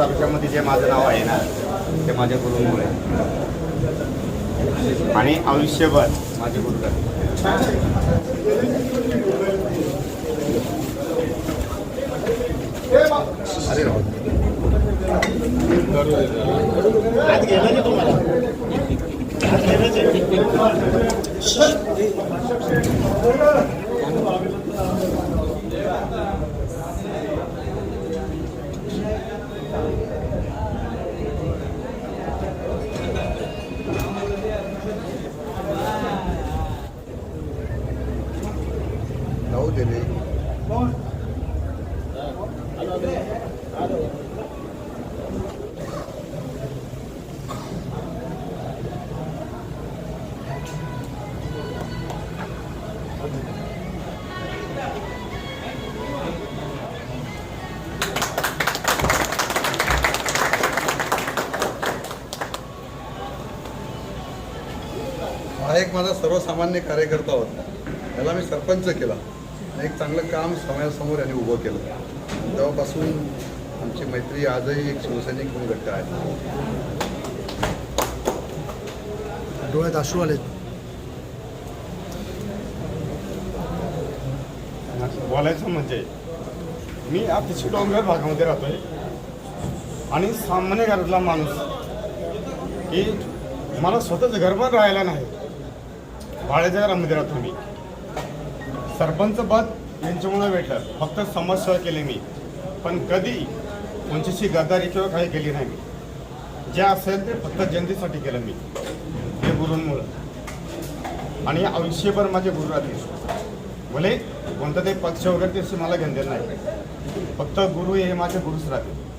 तालुक्यामध्ये जे माझं नाव आहे ना ते माझ्या गुरुमुळे. आणि आयुष्यभर माझे गुरु. अरे Nấu thì đi. Hello. Hello. हा एक माझा सर्वसामान्य कार्यकर्ता होता. त्याला मी सरपंच केला. आणि एक चांगलं काम समाजासमोर यांनी उभं केलं. तेव्हापासून आमची मैत्री आजही एक शिवसैनिक म्हणून घट्ट आहे. डोळ्यात अश्रू आले. बोलायचं म्हणजे मी अतिशय डोंगर भागामध्ये राहतोय. आणि सामान्य घरातला माणूस की मला स्वतःच घर पण राहायला नाही. भाड्याच्या घरामध्ये मी. सरपंच पद यांच्यामुळे भेटलं. फक्त समाजसेवा केली मी. पण कधी कोणच्याशी गद्दारी किंवा काही केली नाही मी. जे असेल ते फक्त जनतेसाठी केलं मी. हे गुरूंमुळं. आणि आयुष्यभर माझे गुरु राहतील. भले कोणतं ते पक्ष वगैरे त्याशी मला घेणं नाही. फक्त गुरु हे माझे गुरुच राहतील.